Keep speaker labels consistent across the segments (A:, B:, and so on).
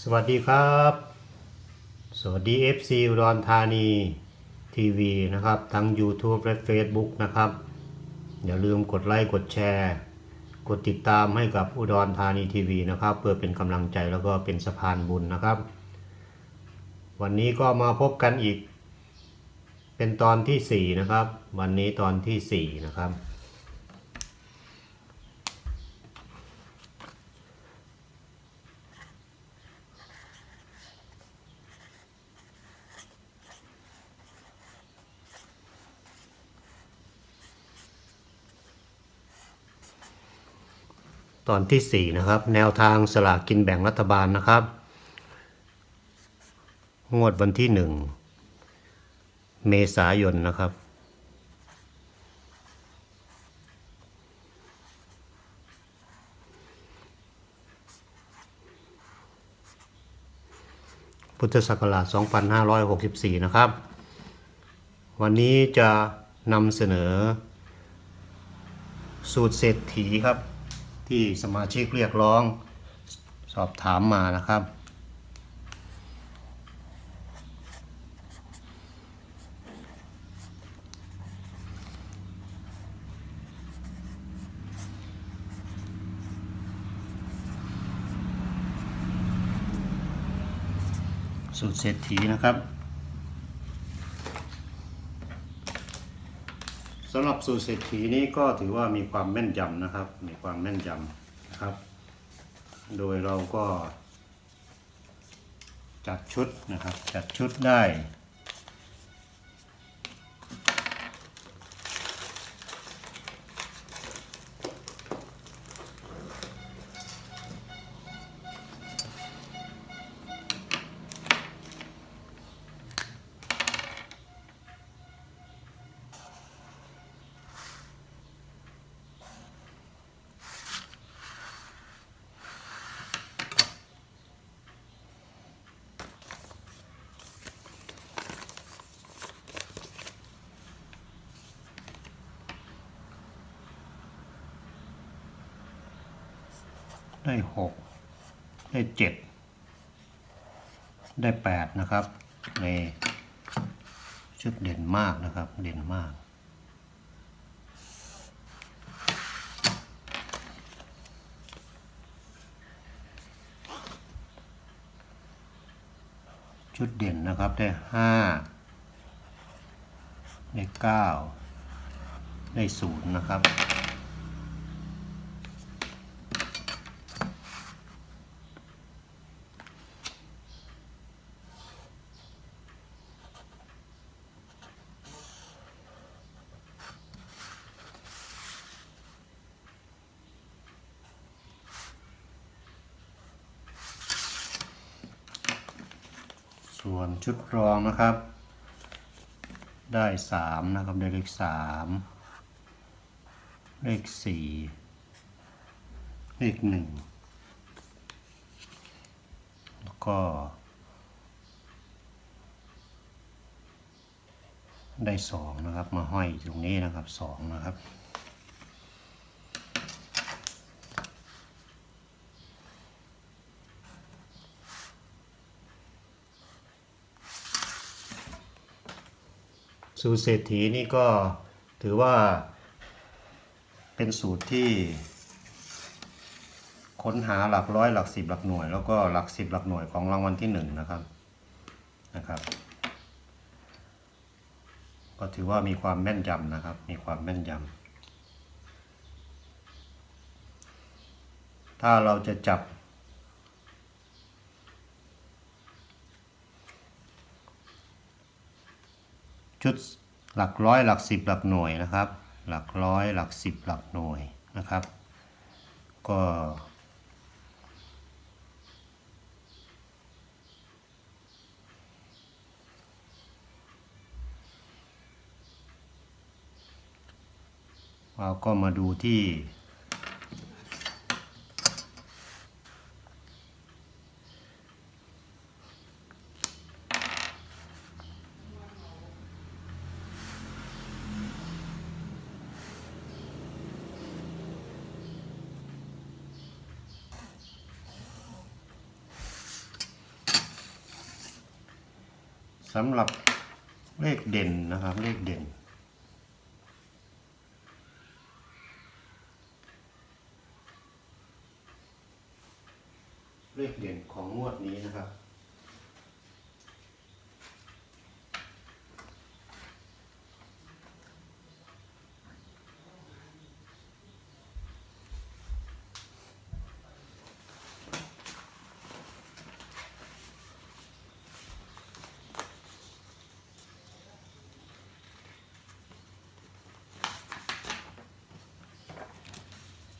A: สวัสดีครับ สวัสดี FC อุดรธานีทีวีนะครับ ทั้ง YouTube และ Facebook นะครับ อย่าลืมกดไลค์กดแชร์ กดติดตามให้กับอุดรธานีทีวีนะครับ เพื่อเป็นกำลังใจแล้วก็เป็นสะพานบุญนะครับ วันนี้ก็มาพบกันอีก เป็นตอนที่ 4 นะครับ วันนี้ตอนทีสี่4 นะครับ อนที่ 4 นะครับ แนวทางสลากกินแบ่งรัฐบาลนะครับ งวดวันที่ 1 เมษายนนะครับ พุทธศักราช 2564 นะครับ วันนี้จะนำเสนอสูตรเศรษฐีครับ ที่สมาชิกเรียกร้องสอบถามมานะครับ สูตรเศรษฐีนะครับ สำหรับสูตรเศรษฐีนี้ก็ถือว่ามีความแม่นยำนะครับ มีความแม่นยำนะครับ โดยเราก็จัดชุดนะครับ จัดชุดได้ ได้หกได้เจ็ดได้แปดนะครับในชุดเด่นมากนะครับ เด่นมาก ชุดเด่นนะครับได้ห้าได้เก้าได้ศูนย์นะครับ ส่วนชุดรองนะครับ ได้สามนะครับได้เลขสามเลขสี่เลขหนึ่งแล้วก็ ได้สองนะครับ มาห้อยตรงนี้นะครับสองนะครับ สูตรเศรษฐีนี่ก็ถือว่าเป็นสูตรที่ ค้นหาหลักร้อยหลักสิบหลักหน่วย แล้วก็หลักสิบหลักหน่วยของรางวัลที่หนึ่งนะครับนะครับ ก็ถือว่ามีความแม่นยำนะครับ มีความแม่นยำถ้าเราจะจับ ชุดหลักร้อยหลักสิบหลักหน่วยนะครับ หลักร้อยหลักสิบหลักหน่วยนะครับ ก็เราก็มาดูที่ สำหรับเลขเด่นนะครับ เลขเด่น เลขเด่นของงวดนี้นะครับ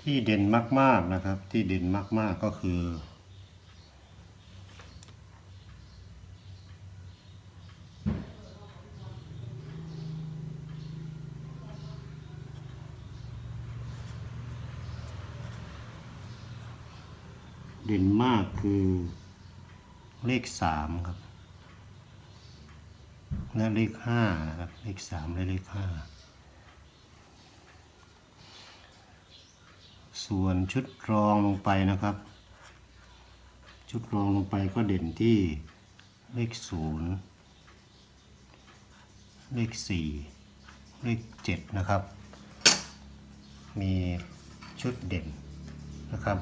A: ที่เด่นมาก ๆนะครับ ที่เด่นมาก ๆก็คือ เด่นมากคือเลขสามครับ และเลขห้านะครับ เลขสามและเลขห้า ส่วนชุดรองลงไปนะครับ ชุดรองลงไปก็เด่นที่เลขศูนย์เลขสี่เลขเจ็ดนะครับ มีชุดเด่นนะครับ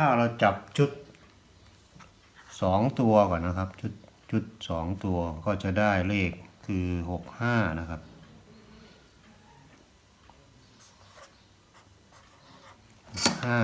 A: ถ้าเราจับชุดสองตัวก่อนนะครับ ชุดชุดสองตัวก็จะได้เลขคือหกห้านะครับ ห้า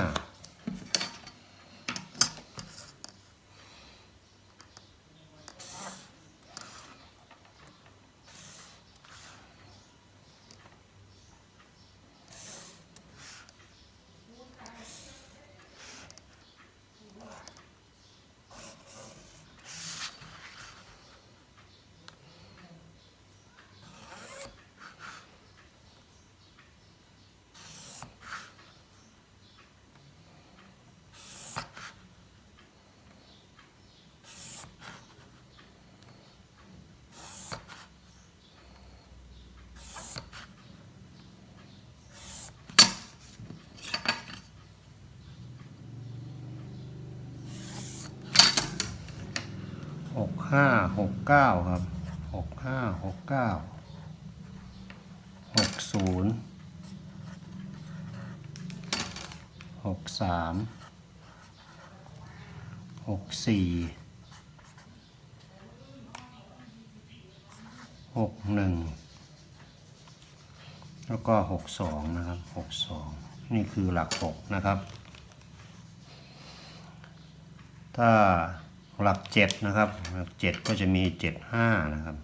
A: หกห้าหกเก้าครับหกห้าหกเก้าหกศูนย์หกสามหกสี่หกหนึ่งแล้วก็หกสองนะครับหกสองนี่คือหลักหกนะครับ ถ้า หลักเจ็ดนะครับ หลักเจ็ดก็จะมีเจ็ดห้านะครับ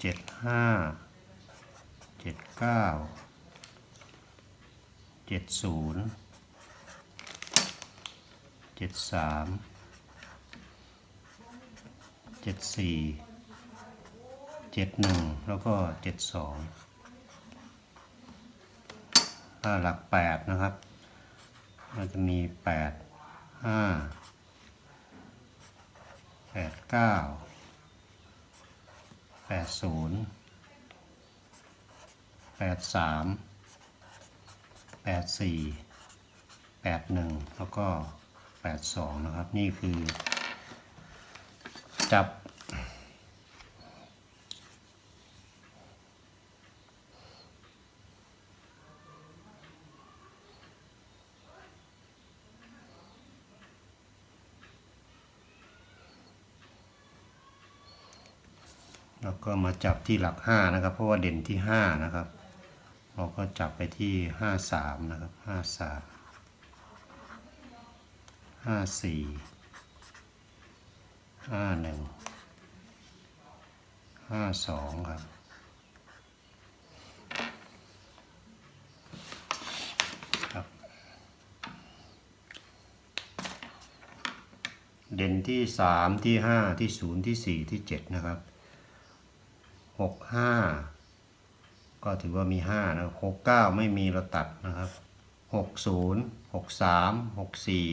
A: เจ็ดห้าเจ็ดเก้าเจ็ดศูนย์เจ็ดสามเจ็ดสี่เจ็ดหนึ่งแล้วก็เจ็ดสองถ้าหลักแปดนะครับ เราจะมีแปดห้าแปดเก้าแปดศูนย์แปดสามแปดสี่แปดหนึ่งแล้วก็แปดสองนะครับ นี่คือ จับ ก็มาจับที่หลักห้านะครับ เพราะว่าเด่นที่ห้านะครับ เราก็จับไปที่ห้าสามนะครับห้าสามห้าสี่ห้าหนึ่งห้าสองครับเด่นที่สามที่ห้าที่ศูนย์ที่สี่ที่เจ็ดนะครับ หกห้าก็ถือว่ามีห้านะหกเก้าไม่มีเราตัดนะครับหกศูนย์หกสามหกสี่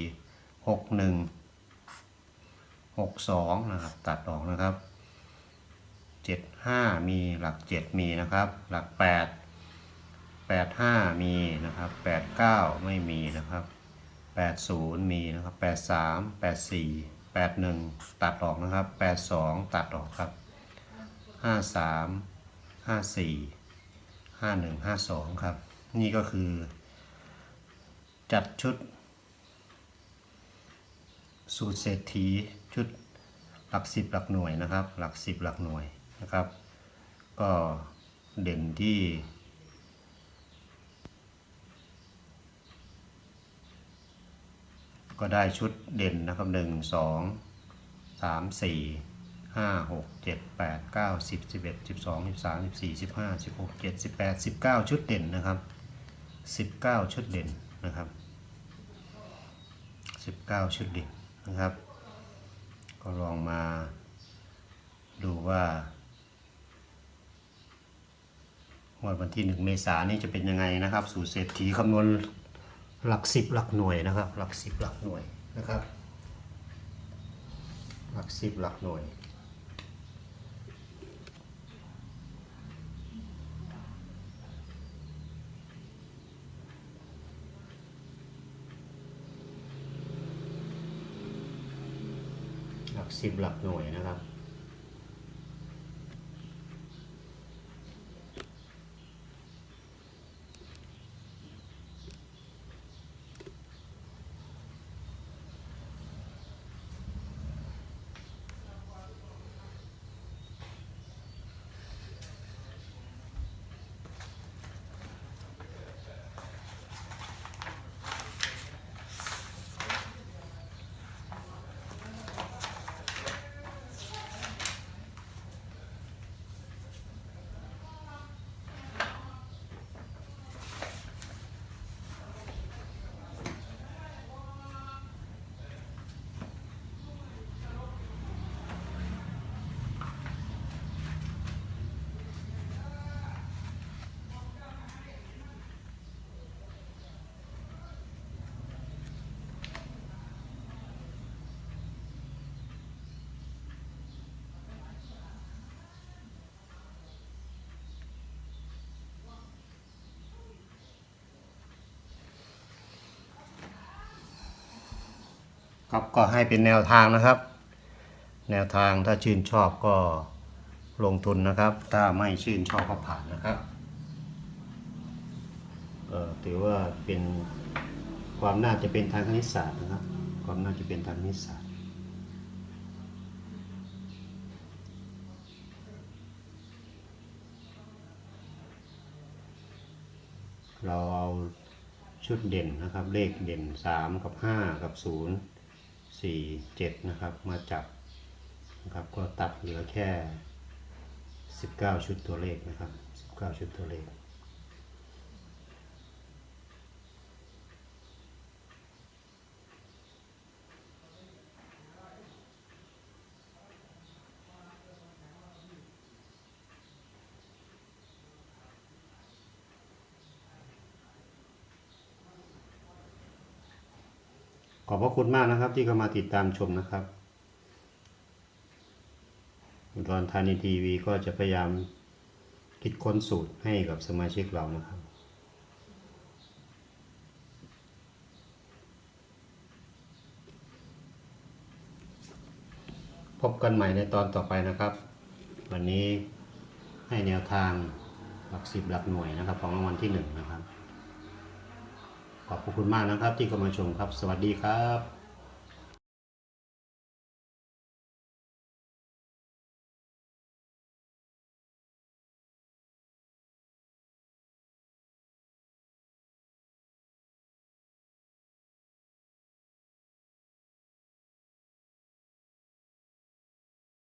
A: หกหนึ่งหกสองนะครับตัดออกนะครับเจ็ดห้ามีหลักเจ็ดมีนะครับ หลักแปดแปดห้ามีนะครับแปดเก้าไม่มีนะครับแปดศูนย์มีนะครับแปดสามแปดสี่แปดหนึ่งตัดออกนะครับแปดสองตัดออกครับ ห้าสามห้าสี่ห้าหนึ่งห้าสองครับ นี่ก็คือ จัดชุด สูตรเศรษฐีชุดหลักสิบหลักหน่วยนะครับ หลักสิบหลักหน่วยนะครับ ก็เด่นที่ก็ได้ชุดเด่นนะครับหนึ่งสองสามสี่ ห้าหกเจ็ดแปดเก้าสิบสิบเอ็ดสิบสองสิบสามสิบสี่สิบห้าสิบหกเจ็ดสิบแปดสิบเก้าชุดเด่นนะครับสิบเก้าชุดเด่นนะครับสิบเก้าชุดเด่นนะครับ ก็ลองมาดูว่างวดวันที่หนึ่งเมษายนนี้จะเป็นยังไงนะครับ สูตรเศรษฐีคำนวณหลักสิบหลักหน่วยนะครับ หลักสิบหลักหน่วยนะครับ หลักสิบหลักหน่วย 10 หลักหน่วยนะครับ ครับก็ให้เป็นแนวทางนะครับ แนวทางถ้าชื่นชอบก็ลงทุนนะครับ ถ้าไม่ชื่นชอบก็ผ่านนะครับก็ถือว่าเป็นความน่าจะเป็นทางคณิตศาสตร์นะครับ ความน่าจะเป็นทางคณิตศาสตร์เราเอาชุดเด่นนะครับ เลขเด่น 3 กับ 5 กับ 0 สี่เจ็ดนะครับมาจับนะครับก็ตัดเหลือแค่ 19 ชุดตัวเลขนะครับ 19 ชุดตัวเลข ขอบพระคุณมากนะครับ ที่เข้ามาติดตามชมนะครับอุดรธานีทีวีก็จะพยายามคิดค้นสูตรให้กับสมาชิกเรานะครับ พบกันใหม่ในตอนต่อไปนะครับ วันนี้ให้แนวทางหลักสิบหลักหน่วยนะครับ ของรางวัลที่หนึ่งนะครับ ขอบคุณมากนะครับที่เข้ามาชมครับ สวัสดีครับ